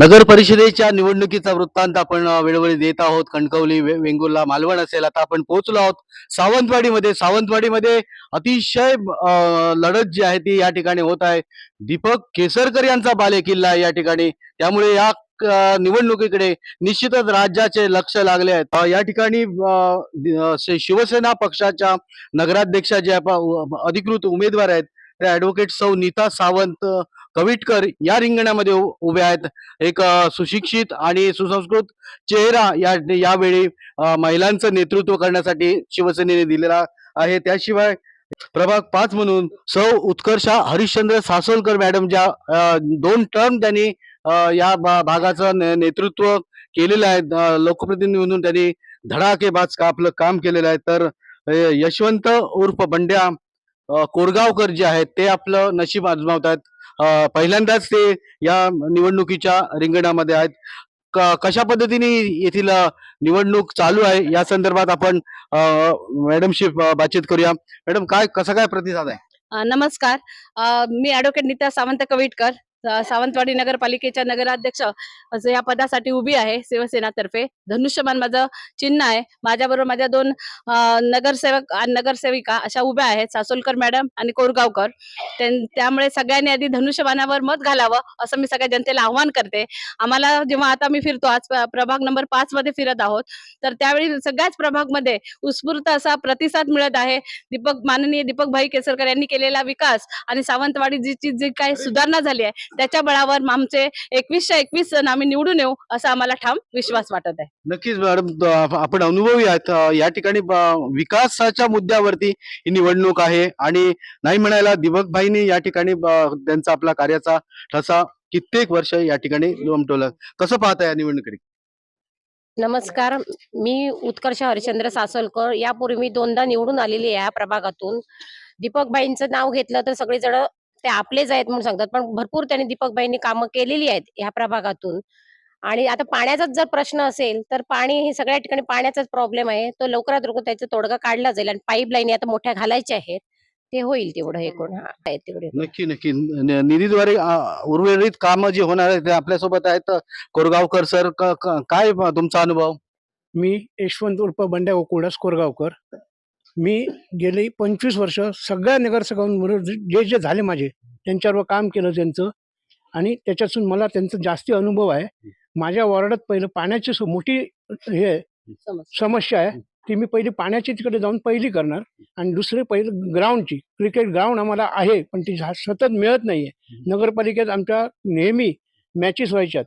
नगर परिषदेच्या निवडणुकीचा वृत्तांत आपण वेळोवेळी देत आहोत. कणकवली वेंगुर्ला मालवण असेल. आता आपण पोहोचलो आहोत सावंतवाडीमध्ये. सावंतवाडीमध्ये अतिशय लढत जी आहे ती या ठिकाणी होत आहे. दीपक केसरकर यांचा बालेकिल्ला आहे या ठिकाणी. त्यामुळे या निवडणुकीकडे निश्चितच राज्याचे लक्ष लागले आहेत. या ठिकाणी शिवसेना पक्षाच्या नगराध्यक्षा ज्या अधिकृत उमेदवार आहेत त्या ऍडव्होकेट सौ नीता सावंत कविटकर या रिंगणामध्ये उभे आहेत. एक सुशिक्षित आणि सुसंस्कृत चेहरा या यावेळी महिलांचं नेतृत्व करण्यासाठी शिवसेनेने दिलेला आहे. त्याशिवाय प्रभाग पाच म्हणून सौ. उत्कर्षा हरिश्चंद्र सासोलकर मॅडम ज्या दोन टर्म त्यांनी या भा- भागाचं ने- नेतृत्व केलेलं आहे. लोकप्रतिनिधी म्हणून त्यांनी धडाकेबाज का आपलं काम केलेलं आहे. तर यशवंत उर्फ बंड्या कोरगावकर जे आहेत ते आपलं नशीब आजमावत आहेत पहिल्यांदाच ते या निवडणुकीच्या रिंगणामध्ये आहेत. क- कशा पद्धतीने येथील निवडणूक चालू आहे? या संदर्भात आपण मॅडमशी बातचीत करूया. मॅडम काय कसा काय प्रतिसाद आहे? नमस्कार. मी ॲडव्होकेट नीता सावंत कविटकर. सावंतवाडी नगरपालिकेच्या नगराध्यक्ष या पदासाठी उभी आहे शिवसेनातर्फे. धनुष्यमान माझं चिन्ह आहे. माझ्याबरोबर माझ्या दोन नगरसेवक आणि नगरसेविका अशा उभ्या आहेत. सासोलकर मॅडम आणि कोरगावकर. त्यामुळे सगळ्यांनी आधी धनुष्यबाणावर मत घालावं असं मी सगळ्या जनतेला आव्हान करते. आम्हाला जेव्हा आता मी फिरतो आज प्रभाग नंबर पाच मध्ये फिरत आहोत तर त्यावेळी सगळ्याच प्रभागमध्ये उत्स्फूर्त असा प्रतिसाद मिळत आहे. दीपक माननीय दीपक भाई केसरकर यांनी केलेला विकास आणि सावंतवाडी जी जी जी काही सुधारणा झाली आहे त्याच्या बळावर आमचे एकवीसशे एकवीस जण आम्ही निवडून येऊ असा आम्हाला ठाम विश्वास वाटत आहे. नक्कीच मॅडम आपण अनुभवी आहात अ, या ठिकाणी विकासाच्या मुद्द्यावरती ही निवडणूक आहे आणि नाही म्हणायला दिवकभाईंनी या ठिकाणी त्यांचा आपला कार्याचा ठसा कित्येक वर्ष या ठिकाणी उमटवलं कसं पाहता या निवडणुकीकडे नमस्कार. मी उत्कर्ष हरिश्चंद्र सासोलकर यापूर्वी मी दोनदा निवडून आलेली आहे या प्रभागातून. दीपकबाईंचं नाव घेतलं तर सगळेजण ते आपलेच आहेत म्हणून सांगतात. पण भरपूर त्यांनी दीपकबाईंनी कामं केलेली आहेत ह्या प्रभागातून. आणि आता पाण्याचाच जर प्रश्न असेल तर पाणी हे सगळ्या ठिकाणी पाण्याचाच प्रॉब्लेम आहे. तो लवकरात लवकर त्याचा तोडगा काढला जाईल आणि पाईपलाईन आता मोठ्या घालायच्या आहेत. ते होईल तेवढं हे करून. आहे तेवढे. नक्की नक्की. निधीद्वारे अ, उर्वरित कामं जी होणार आहेत ते आपल्यासोबत आहेत. कोरगावकर सर काय तुमचा अनुभव? मी यशवंत उर्फ बंड्या गोकुळदास कोरगावकर. मी गेली पंचवीस वर्ष सगळ्या नगरसेवकांबरोबर जे जे झाले माझे त्यांच्यावर काम केलं त्यांचं. आणि त्याच्यातून मला त्यांचा जास्ती अनुभव आहे. माझ्या वॉर्डात पहिलं पाण्याची सु- मोठी हे समस्या. आहे. ती मी पहिली पाण्याची तिकडे जाऊन पहिली करणार. आणि दुसरी पहिली ग्राउंडची क्रिकेट ग्राउंड आम्हाला आहे पण ती झा- सतत मिळत नाहीये. नगरपालिकेत आमच्या नेहमी मॅचेस व्हायच्यात.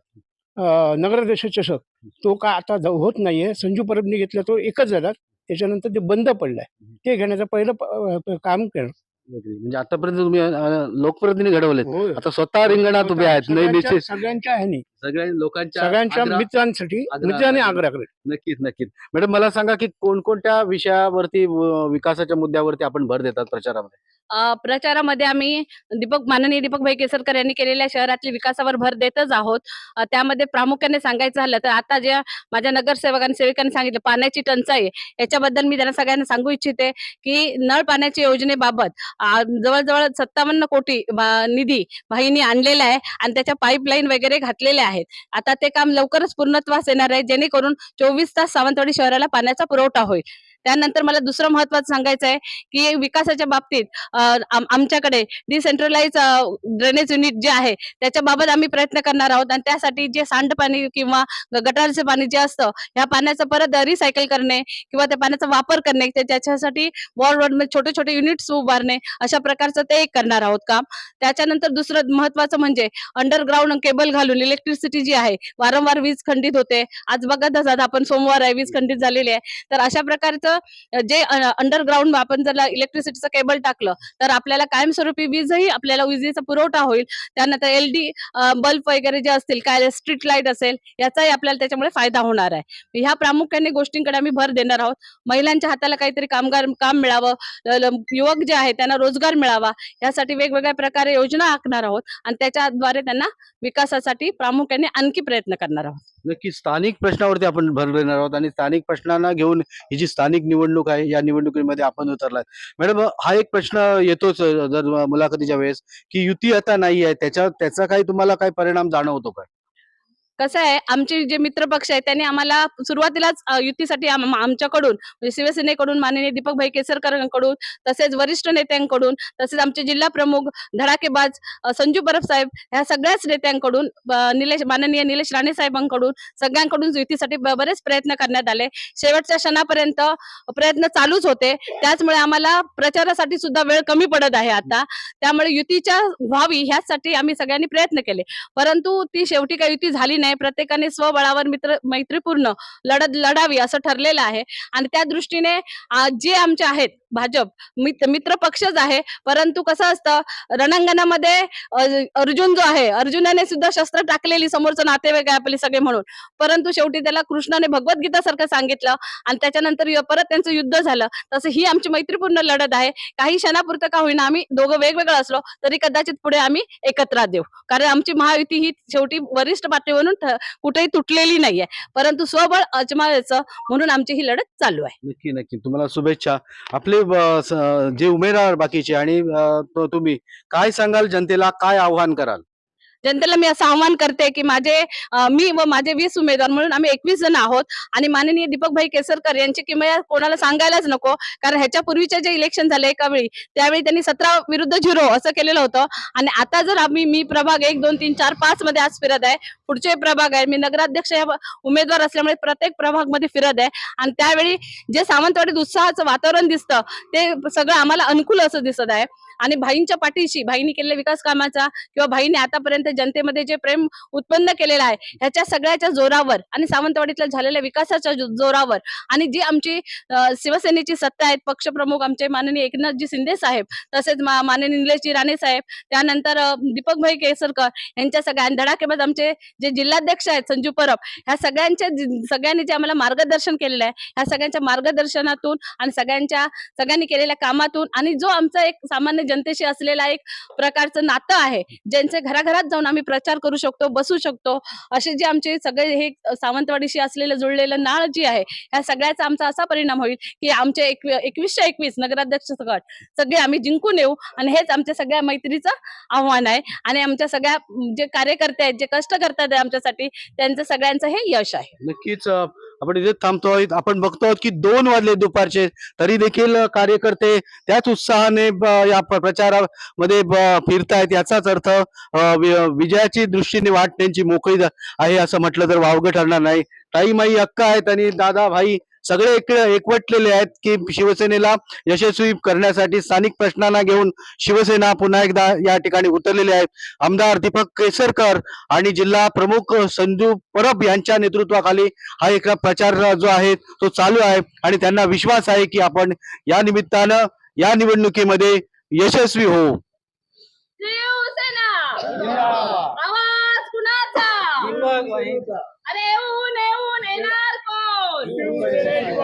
नगराध्यक्ष चषक तो का आता होत नाहीये. संजू परबने घेतला तो एकच झाला. त्याच्यानंतर ते बंद पडलाय. ते घेण्याचं पहिलं प- काम केलं. म्हणजे आतापर्यंत तुम्ही अ, लोकप्रतिनिधी घडवलेत. होय. आता स्वतः रिंगणात उभे आहेत. नाही सगळ्यांच्या निश्चित सगळ्यांच्या ह्यानी. सगळ्या लोकांच्या सगळ्यांच्या आग्रह- मित्रांसाठी आग्रह- मित्रांनी आग्रह करेल. नक्कीच नक्कीच. मॅडम मला सांगा की कोणकोणत्या विषयावरती व- विकासाच्या मुद्द्यावरती आपण भर देतात प्रचारामध्ये? अ, प्रचारामध्ये आम्ही दीपक माननीय दीपक भाई केसरकर यांनी केलेल्या शहरातल्या विकासावर भर देतच आहोत. अ, त्यामध्ये प्रामुख्याने सांगायचं झालं तर आता ज्या माझ्या नगरसेवक आणि सेविकांनी सांगितलं पाण्याची टंचाई आहे, याच्याबद्दल मी त्यांना सगळ्यांना सांगू इच्छिते की नळ पाण्याच्या योजनेबाबत जवळजवळ सत्तावन्न कोटी निधी भाईंनी आणलेला आहे आणि त्याच्या पाईपलाईन वगैरे घातलेल्या आहेत. आता ते काम लवकरच पूर्णत्वास येणार आहे. जेणेकरून चोवीस तास सावंतवाडी शहराला पाण्याचा पुरवठा होईल. त्यानंतर मला दुसरं महत्वाचं सांगायचं आहे की विकासाच्या बाबतीत आम- आमच्याकडे डिसेंट्रलाइज ड्रेनेज युनिट जे आहे त्याच्या बाबत आम्ही प्रयत्न करणार आहोत. आणि त्यासाठी जे सांडपाणी किंवा ग- गटारचे पाणी जे असतं ह्या पाण्याचं परत रिसायकल करणे किंवा त्या पाण्याचा वापर करणे ते त्याच्यासाठी वॉर्ड रोडमध्ये छोटे छोटे युनिट्स उभारणे अशा प्रकारचं ते एक करणार आहोत काम. त्याच्यानंतर दुसरं महत्वाचं म्हणजे अंडरग्राऊंड केबल घालून इलेक्ट्रिसिटी जी आहे वारंवार वीज खंडित होते. आज बघत असतात आपण सोमवार आहे वीज खंडित झालेली आहे. तर अशा प्रकारचं जे अंडरग्राऊंड आपण जर इलेक्ट्रिसिटीचं केबल टाकलं तर आपल्याला कायमस्वरूपी वीजही आपल्याला विजेचा पुरवठा होईल. त्यानंतर एल डी बल्ब वगैरे जे असतील काय स्ट्रीट लाइट असेल याचाही आपल्याला त्याच्यामुळे फायदा होणार आहे. ह्या प्रामुख्याने गोष्टींकडे आम्ही भर देणार आहोत. महिलांच्या हाताला काहीतरी कामगार काम मिळावं युवक जे आहे त्यांना रोजगार मिळावा यासाठी वेगवेगळ्या प्रकारे योजना आखणार आहोत आणि त्याच्याद्वारे त्यांना विकासासाठी प्रामुख्याने आणखी प्रयत्न करणार आहोत. नक्की स्थानिक प्रश्नावरती आपण भर देणार आहोत आणि स्थानिक प्रश्नांना घेऊन ही जी स्थानिक निवडणूक आहे या निवडणुकीमध्ये आपण उतरलाय. मॅडम हा एक प्रश्न येतोच जर मुलाखतीच्या वेळेस की युती आता नाही आहे त्याच्या त्याचा काही तुम्हाला काही परिणाम जाणवतो काय कसं आहे आमचे जे मित्र पक्ष आहेत त्यांनी आम्हाला सुरुवातीलाच युतीसाठी आमच्याकडून म्हणजे शिवसेनेकडून माननीय दीपकभाई केसरकरांकडून तसेच वरिष्ठ नेत्यांकडून तसेच आमचे जिल्हा प्रमुख धडाकेबाज संजू परब साहेब ह्या सगळ्याच नेत्यांकडून निलेश माननीय निलेश राणे साहेबांकडून सगळ्यांकडून युतीसाठी बरेच प्रयत्न करण्यात आले. शेवटच्या क्षणापर्यंत प्रयत्न चालूच होते. त्याचमुळे आम्हाला प्रचारासाठी सुद्धा वेळ कमी पडत आहे आता. त्यामुळे युतीच्या व्हावी ह्यासाठी आम्ही सगळ्यांनी प्रयत्न केले. परंतु ती शेवटी काही युती झाली नाही. प्रत्येकाने स्वबळावर मित्र मैत्रीपूर्ण लढत लढावी असं ठरलेलं आहे. आणि त्या दृष्टीने जे आमचे आहेत भाजप मित्र मित्र पक्षच आहे परंतु कसं असतं रणांगणामध्ये अर्जुन जो आहे अर्जुनाने सुद्धा शस्त्र टाकलेली समोरचं नातेवाईक आहे आपले सगळे म्हणून. परंतु शेवटी त्याला कृष्णाने भगवद्गीता सारखं सांगितलं आणि त्याच्यानंतर परत त्यांचं युद्ध झालं. तसं ही आमची मैत्रीपूर्ण लढत आहे. काही क्षणापुरतं का होईना आम्ही दोघं वेगवेगळं असलो तरी कदाचित पुढे आम्ही एकत्र देऊ कारण आमची महायुती ही शेवटी वरिष्ठ पातळीवरून कुठेही तुटलेली नाहीये. परंतु स्वबळ अजमावायचं म्हणून आमची ही लढत चालू आहे. नक्की नक्की. तुम्हाला शुभेच्छा. आपले जे उमेदवार बाकीचे आणि तुम्ही काय सांगाल जनतेला? काय आव्हान कराल? जनतेला मी असं आव्हान करते की माझे मी व माझे वीस उमेदवार म्हणून आम्ही एकवीस जण आहोत. आणि माननीय दीपकभाई केसरकर यांची किमया कोणाला सांगायलाच नको कारण ह्याच्यापूर्वीचे जे इलेक्शन झाले एका वेळी त्यावेळी त्यांनी सतरा विरुद्ध झिरो असं केलेलं होतं. आणि आता जर आम्ही मी प्रभाग एक दोन तीन चार पाच मध्ये आज फिरत आहे पुढचे प्रभाग आहे मी नगराध्यक्ष या उमेदवार असल्यामुळे प्रत्येक प्रभागमध्ये फिरत आहे. आणि त्यावेळी जे सावंतवाडीत उत्साहाचं वातावरण दिसतं ते सगळं आम्हाला अनुकूल असं दिसत आहे. आणि भाईंच्या पाठीशी भाईंनी केलेल्या विकास कामाचा किंवा भाईने आतापर्यंत जनतेमध्ये जे प्रेम उत्पन्न केलेलं आहे ह्याच्या सगळ्याच्या जोरावर आणि सावंतवाडीतल्या झालेल्या विकासाच्या जो- जोरावर आणि जी आमची शिवसेनेची सत्ता आहेत पक्षप्रमुख आमचे माननीय एकनाथजी शिंदे साहेब तसेच माननीय निलेशजी राणे साहेब त्यानंतर दीपक दीपकभाई केसरकर यांच्या सगळ्या आणि धडाकेबाज आमचे जे जिल्हाध्यक्ष आहेत संजू परब ह्या सगळ्यांच्या सगळ्यांनी जे आम्हाला मार्गदर्शन केलेलं आहे ह्या सगळ्यांच्या मार्गदर्शनातून आणि सगळ्यांच्या सगळ्यांनी केलेल्या कामातून आणि जो आमचा एक सामान्य जनतेशी असलेला एक प्रकारचं नातं आहे ज्यांचे घराघरात जाऊन आम्ही प्रचार करू शकतो बसू शकतो असे जे आमचे सगळे हे सावंतवाडीशी असलेलं जुळलेलं नाळ जी आहे ह्या सगळ्याचा आमचा असा परिणाम होईल की आमचे एकवीसशे एकवीस नगराध्यक्ष गट सगळे आम्ही जिंकून येऊ आणि हेच आमच्या सगळ्या मैत्रीचं आव्हान आहे आणि आमच्या सगळ्या जे कार्यकर्ते आहेत जे कष्ट करतात आमच्यासाठी त्यांचं सगळ्यांचं हे यश आहे. नक्कीच आपण इथे थांबतोय आपण बघतो आहोत की दोन वाजले दुपारचे तरी देखील कार्यकर्ते त्याच उत्साहाने ब- या प्रचारामध्ये ब- फिरतायत. याचाच अर्थ वि- विजयाची दृष्टीने वाट त्यांची मोकळी आहे असं म्हटलं तर वावगं ठरणार नाही. ताईमाई अक्का आहेत आणि दादा भाई सगळे एक एकवटलेले आहेत की शिवसेनेला यशस्वी करण्यासाठी स्थानिक प्रश्नांना घेऊन शिवसेना पुन्हा एकदा या ठिकाणी उतरलेले आहेत आमदार दीपक केसरकर आणि जिल्हा प्रमुख संजू परब यांच्या नेतृत्वाखाली हा एक प्रचार जो आहे तो चालू आहे आणि त्यांना विश्वास आहे की आपण या निमित्तानं या निवडणुकीमध्ये यशस्वी होऊ. आवाज कुणाचा? अरे ऊन येऊन येणार. Tuesday,